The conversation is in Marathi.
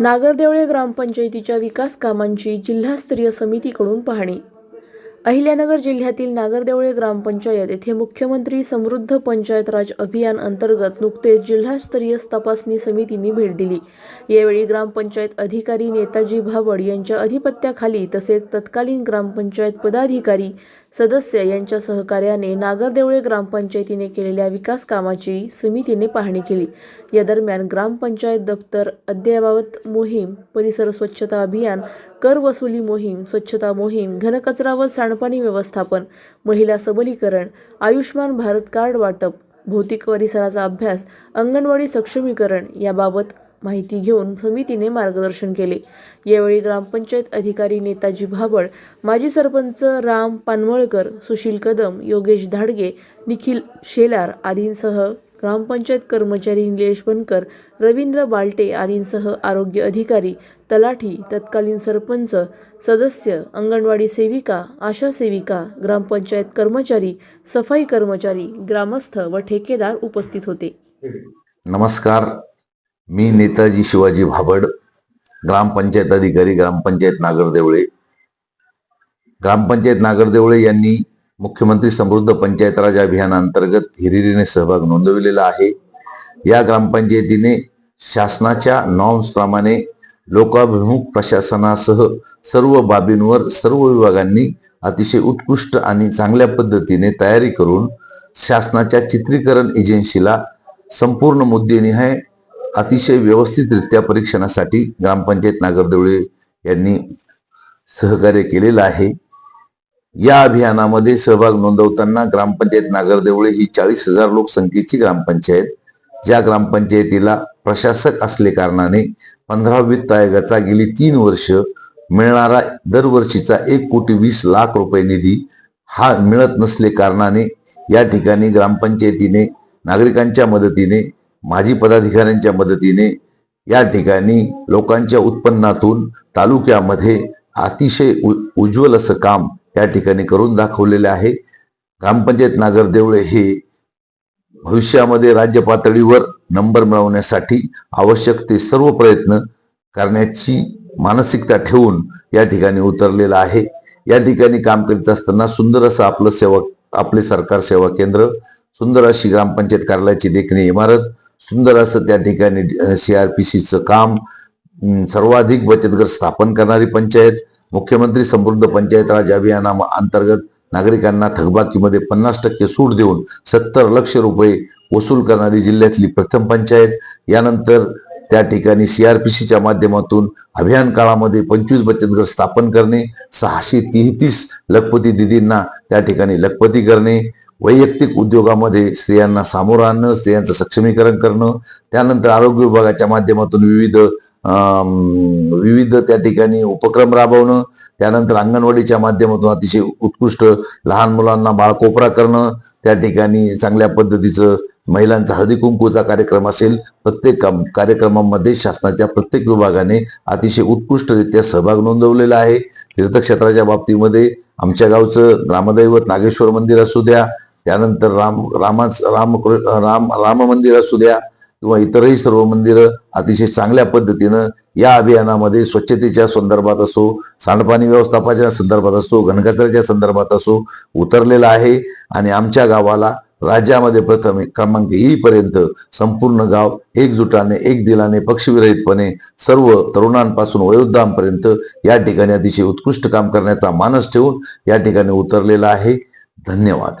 नागरदेवळे ग्रामपंचायतीच्या विकास कामांची जिल्हास्तरीय समितीकडून पाहणी अहिल्यानगर जिल्ह्यातील नागरदेवळे ग्रामपंचायत येथे मुख्यमंत्री समृद्ध पंचायत राज अभियान अंतर्गत नुकतेच जिल्हास्तरीय तपासणी समितीने भेट दिली. यावेळी ग्रामपंचायत अधिकारी नेताजी भावड यांच्या अधिपत्याखाली तसेच तत्कालीन ग्रामपंचायत पदाधिकारी सदस्य यांच्या सहकार्याने नागरदेवळे ग्रामपंचायतीने केलेल्या विकास कामाची समितीने पाहणी केली. या दरम्यान ग्रामपंचायत दप्तर अद्ययावत मोहीम परिसर स्वच्छता अभियान कर वसुली मोहीम स्वच्छता मोहीम घनकचरा व सांडपाणी व्यवस्थापन महिला सबलीकरण आयुष्मान भारत कार्ड वाटप भौतिक परिसराचा अभ्यास अंगणवाडी सक्षमीकरण याबाबत माहिती घेऊन समितीने मार्गदर्शन केले. यावेळी ग्रामपंचायत अधिकारी नेताजी भाबड माजी सरपंच राम पानवळकर सुशील कदम योगेश धाडगे निखिल शेलार आदींसह ग्रामपंचायत कर्मचारी निलेश बनकर रवींद्र बालटे आदींसह आरोग्य अधिकारी तलाठी तत्कालीन सरपंच सदस्य अंगणवाडी सेविका आशा सेविका ग्रामपंचायत कर्मचारी सफाई कर्मचारी ग्रामस्थ व ठेकेदार उपस्थित होते. नमस्कार. मी नेताजी शिवाजी भाबड ग्रामपंचायत अधिकारी ग्रामपंचायत नागरदेवळे. ग्रामपंचायत नागरदेवळे यांनी मुख्यमंत्री समृद्ध पंचायत राज अभियानांतर्गत हिरिरीने सहभाग नोंदविलेला आहे. या ग्रामपंचायतीने शासनाच्या नॉर्म्स प्रमाणे लोकाभिमुख प्रशासनासह सर्व बाबींवर सर्व विभागांनी अतिशय उत्कृष्ट आणि चांगल्या पद्धतीने तयारी करून शासनाच्या चित्रीकरण एजन्सीला संपूर्ण मुद्देनिहाय अतिशय व्यवस्थितरित्या परीक्षणासाठी ग्रामपंचायत नागरदेवळे यांनी सहकार्य केलेलं आहे. या अभियानामध्ये सहभाग नोंदवताना ग्रामपंचायत नागरदेवळे ही चाळीस हजार लोकसंख्येची ग्रामपंचायत. ज्या ग्रामपंचायतीला प्रशासक असले कारणाने पंधरा वित्त आयोगाचा गेली तीन वर्ष मिळणारा दरवर्षीचा एक कोटी वीस लाख रुपये निधी हा मिळत नसले कारणाने या ठिकाणी ग्रामपंचायतीने नागरिकांच्या मदतीने माजी पदाधिकाऱ्यांच्या मदतीने या ठिकाणी लोकांच्या उत्पन्नातून तालुक्यामध्ये अतिशय उ- उज्ज्वल असं काम या ठिकाणी करून दाखवलेले आहे. ग्रामपंचायत नागरदेवळे हे भविष्यामध्ये राज्य पातळीवर नंबर मिळवण्यासाठी आवश्यक ते सर्व प्रयत्न करण्याची मानसिकता ठेवून या ठिकाणी उतरलेला आहे. या ठिकाणी काम करीत असताना सुंदर असं आपलं सेवा आपले सरकार सेवा केंद्र सुंदर अशी ग्रामपंचायत कार्यालयाची देखणी इमारत सुंदर असं त्या ठिकाणी सीआरपीसीचं काम सर्वाधिक बचत गट स्थापन करणारी पंचायत मुख्यमंत्री समृद्ध पंचायत राज अभियाना अंतर्गत नागरिकांना थकबाकीमध्ये पन्नास टक्के सूट देऊन सत्तर लक्ष रुपये वसूल करणारी जिल्ह्यातली प्रथम पंचायत यानंतर त्या ठिकाणी सीआरपीसीच्या माध्यमातून अभियान काळामध्ये पंचवीस बचत गट स्थापन करणे सहाशे तेहतीस लखपती दिदींना त्या ठिकाणी लखपती करणे वैयक्तिक उद्योगामध्ये स्त्रियांना सामोरं आणणं स्त्रियांचं सक्षमीकरण करणं त्यानंतर आरोग्य विभागाच्या माध्यमातून विविध विविध त्या ठिकाणी उपक्रम राबवणं त्यानंतर अंगणवाडीच्या माध्यमातून अतिशय उत्कृष्ट लहान मुलांना बाळकोपरा करणं त्या ठिकाणी चांगल्या पद्धतीचं महिलांचा हळदी कुंकूचा कार्यक्रम असेल प्रत्येक कार्यक्रमामध्ये शासनाच्या प्रत्येक विभागाने अतिशय उत्कृष्टरित्या सहभाग नोंदवलेला आहे. तीर्थक्षेत्राच्या बाबतीमध्ये आमच्या गावचं ग्रामदैवत नागेश्वर मंदिर असू द्या त्यानंतर राम रामाच राम राम राम मंदिर असू द्या किंवा इतरही सर्व मंदिरं अतिशय चांगल्या पद्धतीनं या अभियानामध्ये स्वच्छतेच्या संदर्भात असो सांडपाणी व्यवस्थापनाच्या संदर्भात असो घनकचऱ्याच्या संदर्भात असो उतरलेला आहे. आणि आमच्या गावाला राज्यामध्ये प्रथम क्रमांक येईपर्यंत संपूर्ण गाव एकजुटाने एक दिलाने पक्षविरहितपणे सर्व तरुणांपासून वयोद्धांपर्यंत या ठिकाणी अतिशय उत्कृष्ट काम करण्याचा मानस ठेवून या ठिकाणी उतरलेला आहे. धन्यवाद.